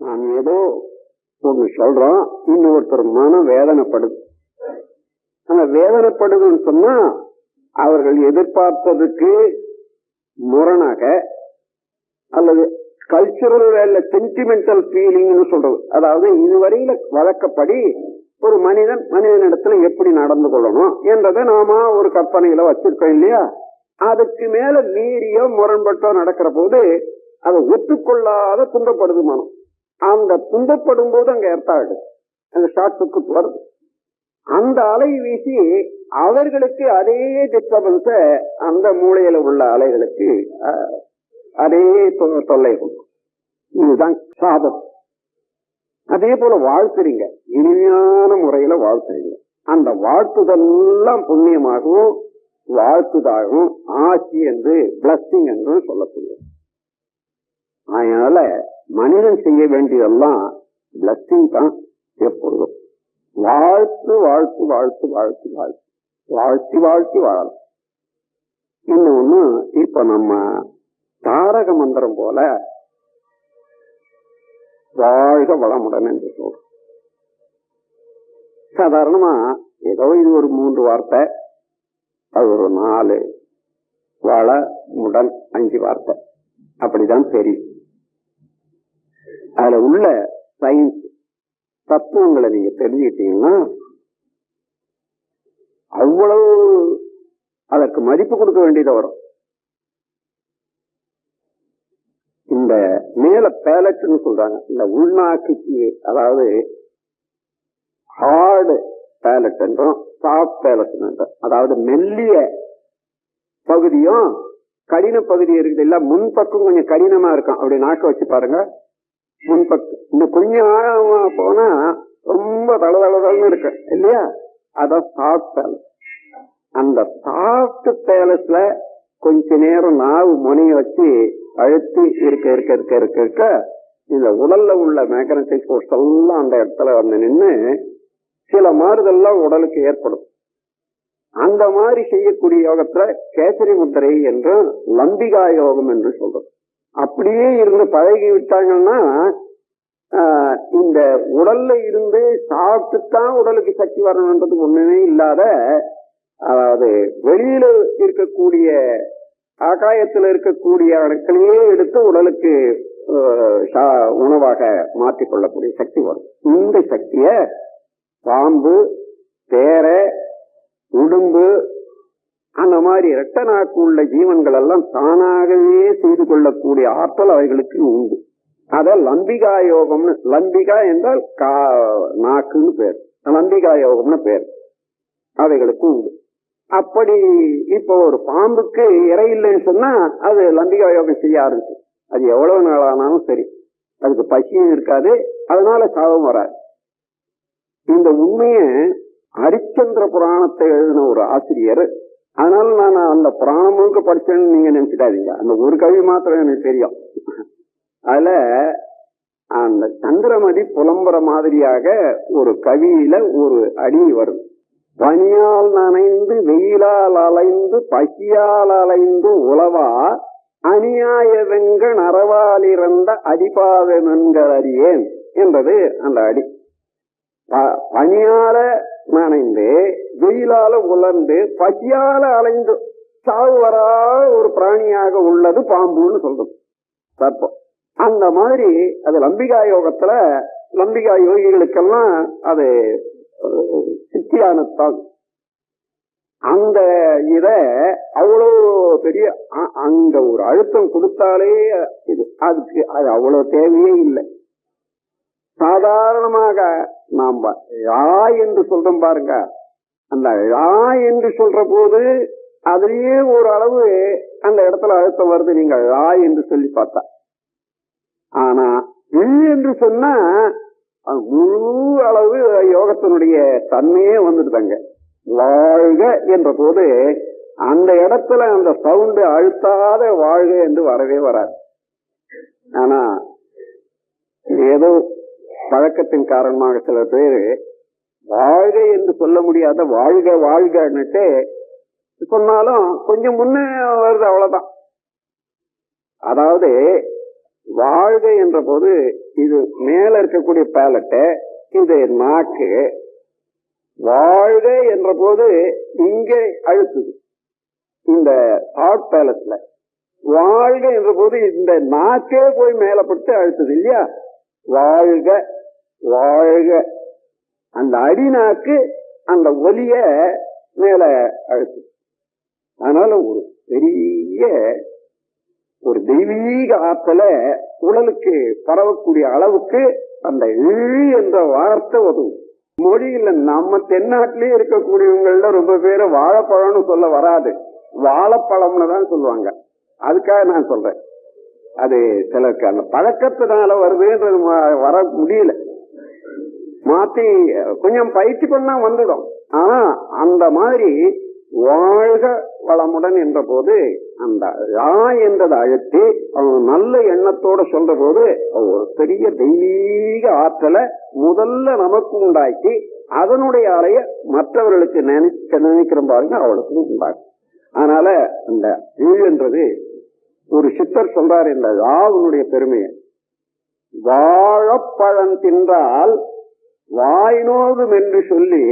நாம் ஏதோ ஒண்ணு சொல்றோம் இன்னொருத்தர் மனம் வேதனைப்படுது. ஆனா வேதனைப்படுதுன்னு சொன்னா அவர்கள் எதிர்பார்த்ததுக்கு முரணாக அல்லது கல்ச்சுரல் வேலை சென்டிமெண்டல் ஃபீலிங்னு சொல்றது. அதாவது இதுவரையில வழக்கப்படி ஒரு மனிதன் மனிதனிடத்துல எப்படி நடந்து கொள்ளணும் என்றதை நாம ஒரு கற்பனையில வச்சிருக்கோம் இல்லையா? அதுக்கு மேல மீறியோ முரண்பட்டோ நடக்கிற போது அதை ஒத்துக்கொள்ளாத துன்பப்படுது மனம். அந்த துன்பப்படும் போது அங்க ஏற்பாடு. அந்த ஷாட்ஸுக்கு வருது. அந்த அலை வீசி அவர்களுக்கு அதே டிஸ்டர்பன்ஸ அந்த மூளையில உள்ள அலைகளுக்கு அதே தொ- தொல்லை கொடுக்கும். இதுதான் சாபம். அதே போல வாழ்த்துறீங்க. இனிமையான முறையில வாழ்த்துறீங்க. அந்த வாழ்த்துதெல்லாம் புண்ணியமாகவும் வாழ்த்துதாகவும் ஆட்சி என்று பிளஸ்டிங் என்று சொல்லக்கூடிய அதனால மனிதன் செய்ய வேண்டியதெல்லாம் பிளஸ்ஸிங் தான் எப்பொழுதும் வாழ்த்து வாழ்த்து வாழ்த்து வாழ்த்து வாழ்த்து. வாழ்த்தி வாழ்த்தி வாழலாம். இன்னொன்னு இப்ப நம்ம தாரக மந்திரம் போல வாழ்க வளமுடன் என்று சொல்றோம். சாதாரணமா ஏதோ இது ஒரு மூன்று வார்த்தை அது ஒரு நாலு வள முடன் அஞ்சு வார்த்தை. அப்படிதான் தெரியும். அதுல உள்ள சயின்ஸ் தத்துவங்களை நீங்க தெரிஞ்சுக்கிட்டீங்கன்னா அவ்வளவு அதற்கு மதிப்பு கொடுக்க வேண்டியது வரும். இந்த மேல பேலட்னு சொல்றாங்க. இந்த உள்நாக்கு அதாவது ஹார்டு பேலட் என்றும் சாஃப்ட் பேலட் என்றும் அதாவது மெல்லிய பகுதியும் கடின பகுதி இருக்குது. இல்ல முன்பக்கம் கொஞ்சம் கடினமா இருக்கும். அப்படி நாக்க வச்சு பாருங்க. முன்பக்கு. இன்னும் கொஞ்சம் ஆழமா போனா ரொம்ப தளதளதல்னு இருக்கு இல்லையா? அதான் சாஃப்ட் பேலஸ் அந்த சாஃப்ட் பேலஸ்ல கொஞ்ச நேரம் நாவு முனைய வச்சு அழுத்தி இருக்க இருக்க இருக்க இருக்க இருக்க இந்த உடல்ல உள்ள மேக்னட்டிக் போர்ஸ் எல்லாம் அந்த இடத்துல வந்து நின்று சில மாறுதல்லாம் உடலுக்கு ஏற்படும். அந்த மாதிரி செய்யக்கூடிய யோகத்துல கேசரி முத்திரை என்றும் லம்பிகா யோகம் என்று சொல்றோம். அப்படியே இருந்து பழகி விட்டாங்கன்னா இந்த உடல்ல இருந்து சாப்பிட்டுத்தான் உடலுக்கு சக்தி வரணுன்றது ஒண்ணுமே இல்லாத அதாவது வெளியில இருக்கக்கூடிய ஆகாயத்துல இருக்கக்கூடிய அணுக்களையே எடுத்து உடலுக்கு சா- உணவாக மாற்றிக்கொள்ளக்கூடிய சக்தி வரும். இந்த சக்திய பாம்பு தேரை உடும்பு அந்த மாதிரி இரட்ட நாக்கு உள்ள ஜீவன்கள் எல்லாம் தானாகவே செய்து கொள்ளக்கூடிய ஆற்றல் அவைகளுக்கு உண்டு. அத லம்பிகா யோகம்னு லம்பிகா என்றால் கா நாக்குன்னு பேர். லம்பிகா யோகம்னு பேர். அவைகளுக்கு உண்டு. அப்படி இப்போ ஒரு பாம்புக்கு இறை இல்லைன்னு சொன்னா அது லம்பிகா யோகம் செய்ய ஆரம்பிச்சு அது எவ்வளவு நாள் ஆனாலும் சரி. அதுக்கு பசியும் இருக்காது. அதனால சாபம் வராது. இந்த உண்மையை ஹரிச்சந்திர புராணத்தை எழுதின ஒரு ஆசிரியர் அதனால நான் அந்த புராணம் முழுக்க படிச்சேன்னு நீங்க நினைச்சிட்டாதீங்க அந்த ஒரு கவி மாத்திரம் எனக்கு தெரியும். அதுல அந்த சந்திரமதி புலம்புற மாதிரியாக ஒரு கவியில ஒரு அடி வரும். பனியால் நனைந்து வெயிலால் அலைந்து பசியால் அலைந்து உழவா அநியாய வெங்க நரவாலிறந்த அடிபாவமென்கள் அறியேன். என்பது அந்த அடி. பனியால நனைந்து வெயிலால உலர்ந்து பசியால அலைந்து சாவு வராத ஒரு பிராணியாக உள்ளது பாம்புன்னு சொல்றது. சர்ப்பம் அந்த மாதிரி அது லம்பிகா யோகத்துல லம்பிகா யோகிகளுக்கெல்லாம் அது சித்தியானத்தான். அந்த இத அவ்வளவு பெரிய அ- அங்க ஒரு அழுத்தம் கொடுத்தாலே இது அதுக்கு அது அவ்வளவு தேவையே இல்லை. சாதாரணமாக நாம் யா என்று சொல்றோம் பாருங்க. அந்த யா என்று சொல்ற போது அதுலயே ஒரு அளவு அந்த இடத்துல அழுத்தம் வருது. நீங்க யா என்று சொல்லி பார்த்தா. ஆனா இல் என்று சொன்னா முழு அளவு யோகத்தினுடைய தன்மையே வந்துடுதாங்க. வாழ்க என்ற போது அந்த இடத்துல அந்த சவுண்டு அழுத்தாத வாழ்க என்று வரவே வராது. ஆனா ஏதோ பழக்கத்தின் காரணமாக சில பேர் வாழ்க என்று சொல்ல முடியாத வாழ்க வாழ்கன்னுட்டு சொன்னாலும் கொஞ்சம் முன்னே வருது அவ்வளவுதான். அதாவது வாழ்க என்ற போது இது மேல இருக்கக்கூடிய பேலட்டை இது நாக்கு. வாழ்க என்ற போது இங்கே அழுத்துது. இந்த தாட் பேலட்ல வாழ்க என்ற போது இந்த நாக்கே போய் மேலப்பட்டு அழுத்துது இல்லையா? வாழ்க வாழ்க. அந்த அடிநாக்கு அந்த ஒலிய மேல அழுத்து. அதனால ஒரு பெரிய ஒரு தெய்வீக ஆற்றல உடலுக்கு பரவக்கூடிய அளவுக்கு அந்த இழி என்ற வார்த்தை உதவும் மொழியில நம்ம தென்னாட்டிலேயே இருக்கக்கூடியவங்கள ரொம்ப பேரை வாழைப்பழம்னு சொல்ல வராது. வாழைப்பழம்னு தான் சொல்லுவாங்க. அதுக்காக நான் சொல்றேன். அது சிலருக்கு அந்த பழக்கத்தினால வருதுன்றது வர முடியல. மாத்தி கொஞ்சம் பயிற்சி பண்ணா வந்துடும் ஆனா அந்த மாதிரி வாழ்க வளமுடன் என்ற போது அந்த யா என்றதை அழுத்தி அவங்க நல்ல எண்ணத்தோட சொல்ற போது ஒரு பெரிய தெய்வீக ஆற்றலை முதல்ல நமக்கு உண்டாக்கி அதனுடைய அலைய மற்றவர்களுக்கு நினைக்க நினைக்கிற பாருங்க அவளுக்கும் உண்டாகும். அதனால அந்த ஈழ் என்றது ஒரு சித்தர் சொல்றார் இந்த ழாவினுடைய பெருமையை. வாழப்பழம் தின்றால் வாய்நோகும் என்று சொல்லி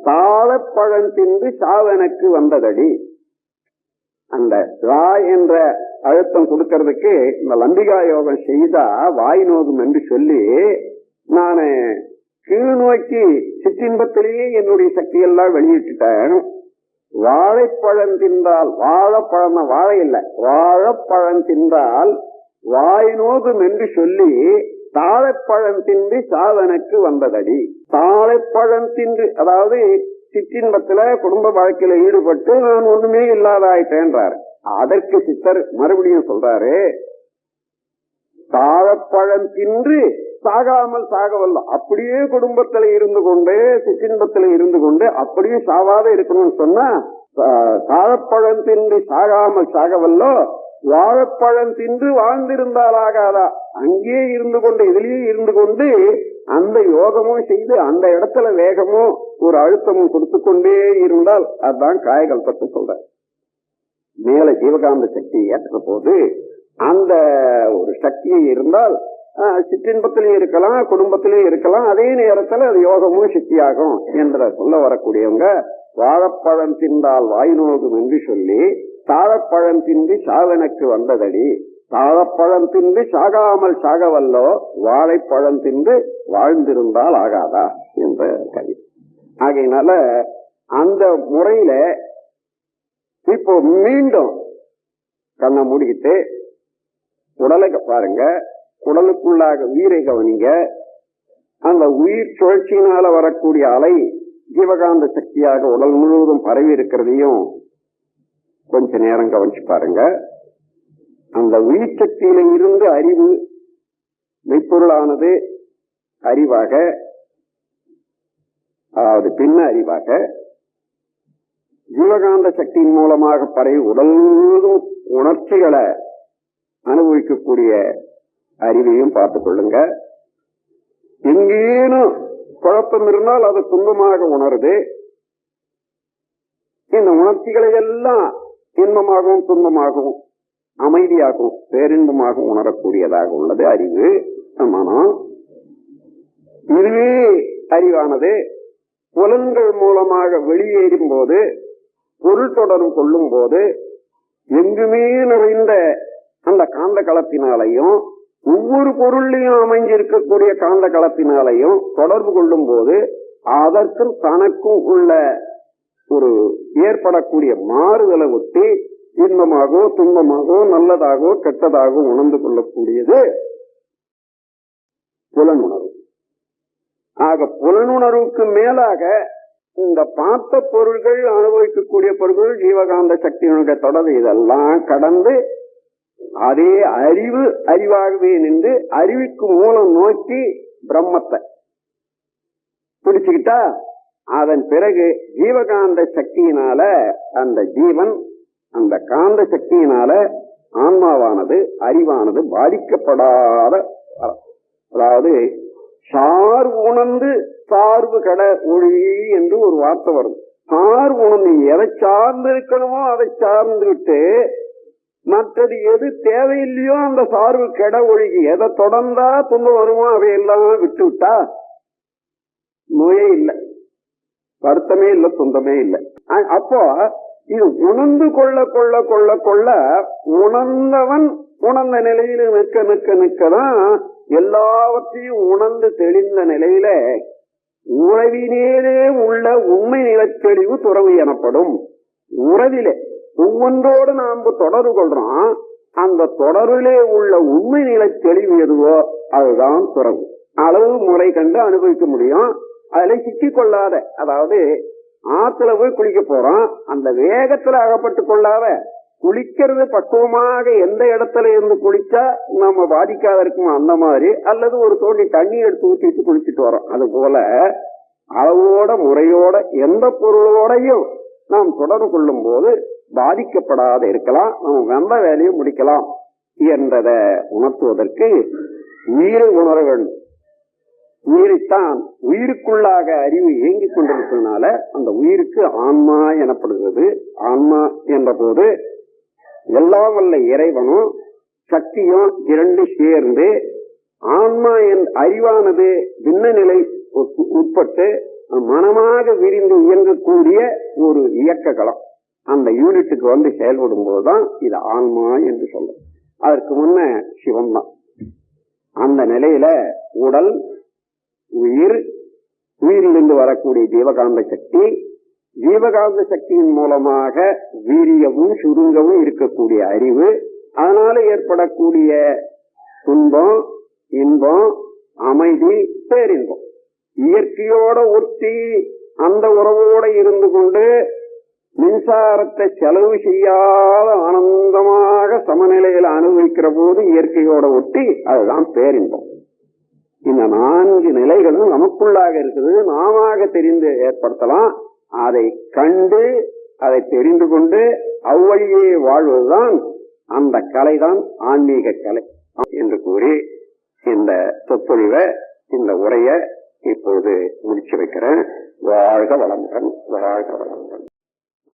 தாழப்பழம் தின்று சாவனுக்கு வந்ததடி. அந்த ரா என்ற அழுத்தம் கொடுக்கறதுக்கு இந்த லம்பிகா யோகம் செய்தா வாய் நோகும் என்று சொல்லி நான் கீழ் நோக்கி சிற்றின்பத்திலேயே என்னுடைய சக்தியெல்லாம் வெளியிட்டுட்டேன். வாழைப்பழம் தின்றால் வாழைப்பழம் வாழை இல்லை வாழைப்பழம் தின்றால் வாய் நோகும் என்று சொல்லி தாழைப்பழம் தின்றி சாதனுக்கு வந்ததடி. தாழைப்பழம் தின்று அதாவது சிற்றின்பத்துல குடும்ப வாழ்க்கையில ஈடுபட்டு நான் ஒண்ணுமே இல்லாதாயிட்டேன்றாரு. அதற்கு சித்தர் மறுபடியும் சொல்றாரு தாழப்பழம் தின்று சாகாமல் சாகவல்ல. அப்படியே குடும்பத்துல இருந்து கொண்டு சிற்றின்பத்துல இருந்து கொண்டு அப்படியே சாவாத இருக்கணும்னு சொன்னா தாழப்பழம் தின்று சாகாமல் சாகவல்லோ? வாழைப்பழம் தின்று வாழ்ந்திருந்தால் ஆகாதா அங்கேயே இருந்து கொண்டு எதிலேயே இருந்து கொண்டு அந்த யோகமும் செய்து அந்த இடத்துல வேகமும் ஒரு அழுத்தமும் கொடுத்து கொண்டே இருந்தால் அதுதான் காயகல்பத்தை சொல்ற மேல ஜீவகாந்த சக்தியை ஏற்ற போது அந்த ஒரு சக்தியை இருந்தால் சிற்றின்பத்திலையும் இருக்கலாம் குடும்பத்திலையும் இருக்கலாம் அதே நேரத்துல அது யோகமும் சக்தியாகும் என்ற சொல்ல வரக்கூடியவங்க வாழைப்பழம் தின்றால் வாய் நோகும் என்று சொல்லி தாழப்பழம் தின்றி சாவனுக்கு வந்ததடி. தாழப்பழம் தின்று சாகாமல் சாகவல்லோ வாழைப்பழம் தின்று வாழ்ந்திருந்தால் ஆகாதா என்ற கவி ஆகையினால அந்த முறையில இப்போ மீண்டும் கண்ணை மூடிக்கிட்டு உடலை பாருங்க. உடலுக்குள்ளாக உயிரை கவனிங்க. அந்த உயிர் சுழற்சியினால வரக்கூடிய அலை ஜீவகாந்த சக்தியாக உடல் முழுவதும் பரவி இருக்கிறதையும் கொஞ்ச நேரம் கவனிச்சு பாருங்க. அந்த உயிர்சக்தியில இருந்து அறிவு மெய்ப்பொருளானது அறிவாக அதாவது பின்ன அறிவாக ஜீவகாந்த சக்தியின் மூலமாக பரவி உடல் முழுவதும் உணர்ச்சிகளை அனுபவிக்கக்கூடிய அறிவையும் பார்த்துக் கொள்ளுங்க. எங்கேனும் குழப்பம் இருந்தால் அது துன்பமாக உணருது. இந்த உணர்ச்சிகளை எல்லாம் இன்பமாகவும் துன்பமாகவும் அமைதியாகவும் பேரின்பமாக உணரக்கூடியதாக உள்ளது அறிவு. மனம் இதுவே அறிவானது. புலன்கள் மூலமாக வெளியேறும் போது பொருள் தொடர்பு கொள்ளும் போது எங்குமே நிறைந்த அந்த காந்த களத்தினாலையும் ஒவ்வொரு பொருளையும் அமைஞ்சிருக்கக்கூடிய காந்த களத்தினாலையும் தொடர்பு கொள்ளும் போது அதற்கும் தனக்கும் உள்ள ஒரு ஏற்படக்கூடிய மாறுதலை ஒட்டி இன்பமாகவோ துன்பமாகவோ நல்லதாகவோ கெட்டதாகவோ உணர்ந்து கொள்ளக்கூடியது புலனுணர்வு. ஆக புலனுணர்வுக்கு மேலாக இந்த பார்த்த பொருள்கள் அனுபவிக்கக்கூடிய பொருள்கள் ஜீவகாந்த சக்தியினுடைய தொடர்பு இதெல்லாம் கடந்து அதே அறிவு அறிவாகவே நின்று அறிவுக்கு மூலம் நோக்கி பிரம்மத்தை. பிடிச்சுக்கிட்டா அதன் பிறகு ஜீவகாந்த சக்தியினால அந்த ஜீவன் அந்த காந்த சக்தியினால ஆன்மாவானது அறிவானது பாதிக்கப்படாத அதாவது சார்பு உணர்ந்து சார்பு கட ஒழி என்று ஒரு வார்த்தை வரும். சார்பு உணர்ந்து எதை சார்ந்து இருக்கணுமோ அதை சார்ந்து விட்டு மற்றது எது தேவையில்லையோ அந்த சார்பு கெட ஒழுகி எதை தொடர்ந்தா துன்பம் வருமோ அவையெல்லாம் விட்டு விட்டா நோயே இல்லை. வருத்தமே இல்லை துன்பமே இல்லை. அ- அப்போ இது உணர்ந்து கொள்ள கொள்ள கொள்ள கொள்ள உணர்ந்தவன் உணர்ந்த நிலையில நிற்க நிற்க நிற்கதான் எல்லாவற்றையும் உணர்ந்து தெளிந்த நிலையில உறவினேலே உள்ள உண்மை நிலத்தெளிவு துறவு எனப்படும். உறவிலே ஒவ்வொன்றோடு நாம் தொடர்பு கொள்றோம். அந்த தொடரிலே உள்ள உண்மை நிலை தெளிவு எதுவோ அதுதான் துறவு. அளவு முறை கண்டு அனுபவிக்க முடியும். அதுல சிக்கிக் கொள்ளாத அதாவது ஆத்துல போய் குளிக்க போறோம் அந்த வேகத்துல அகப்பட்டு கொள்ளாத குளிக்கிறது பக்குவமாக எந்த இடத்துல இருந்து குளிச்சா நம்ம பாதிக்காத இருக்குமோ அந்த மாதிரி அல்லது ஒரு தோண்டி தண்ணி எடுத்து ஊற்றிட்டு குளிச்சுட்டு வரோம். அது போல அளவோட முறையோட எந்த பொருளோடையும் நாம் தொடர்பு கொள்ளும் போது பாதிக்கப்படாத இருக்கலாம் நம்ம வெந்த வேலையும் முடிக்கலாம் என்றதை உணர்த்துவதற்கு நீரை உணர வேண்டும். உயிரைத்தான் உயிருக்குள்ளாக அறிவு இயங்கிக் கொண்டிருப்பதனால அந்த உயிருக்கு ஆன்மா எனப்படுகிறது. ஆன்மா என்ற போது எல்லாம் வல்ல இறைவனும் சக்தியும் இரண்டு சேர்ந்து ஆன்மா என் அறிவானது பின்ன நிலை உட்பட்டு மனமாக விரிந்து இயங்கக்கூடிய ஒரு இயக்க களம். அந்த யூனிட்டுக்கு வந்து செயல்படும் போதுதான் இது ஆன்மா என்று சொல்லும். அதற்கு முன்ன சிவம் தான் அந்த நிலையில உடல் உயிர் உயிரிலிருந்து வரக்கூடிய ஜீவகாந்த சக்தி ஜீவகாந்த சக்தியின் மூலமாக வீரியமும் சுருங்கவும் இருக்கக்கூடிய அறிவு அதனால ஏற்படக்கூடிய துன்பம் இன்பம் அமைதி பேரின்பம். இயற்கையோட ஒட்டி அந்த உறவோட இருந்து கொண்டு மின்சாரத்தை செலவு செய்யாத ஆனந்தமாக சமநிலையில அனுபவிக்கிற போது இயற்கையோட ஒட்டி அதுதான் பேரின்பம். இந்த நான்கு நிலைகளும் நமக்குள்ளாக இருக்குது. நாம தெரிந்து ஏற்படுத்தலாம். அதை கண்டு அதை தெரிந்து கொண்டு அவ்வழியே வாழ்வதுதான் அந்த கலைதான் ஆன்மீக கலை என்று கூறி இந்த சொற்பொழிவை இந்த உரையை இப்பொழுது முடிச்சு வைக்கிறேன். வாழ்க வளமுடன் வாழ்க வளமுடன்.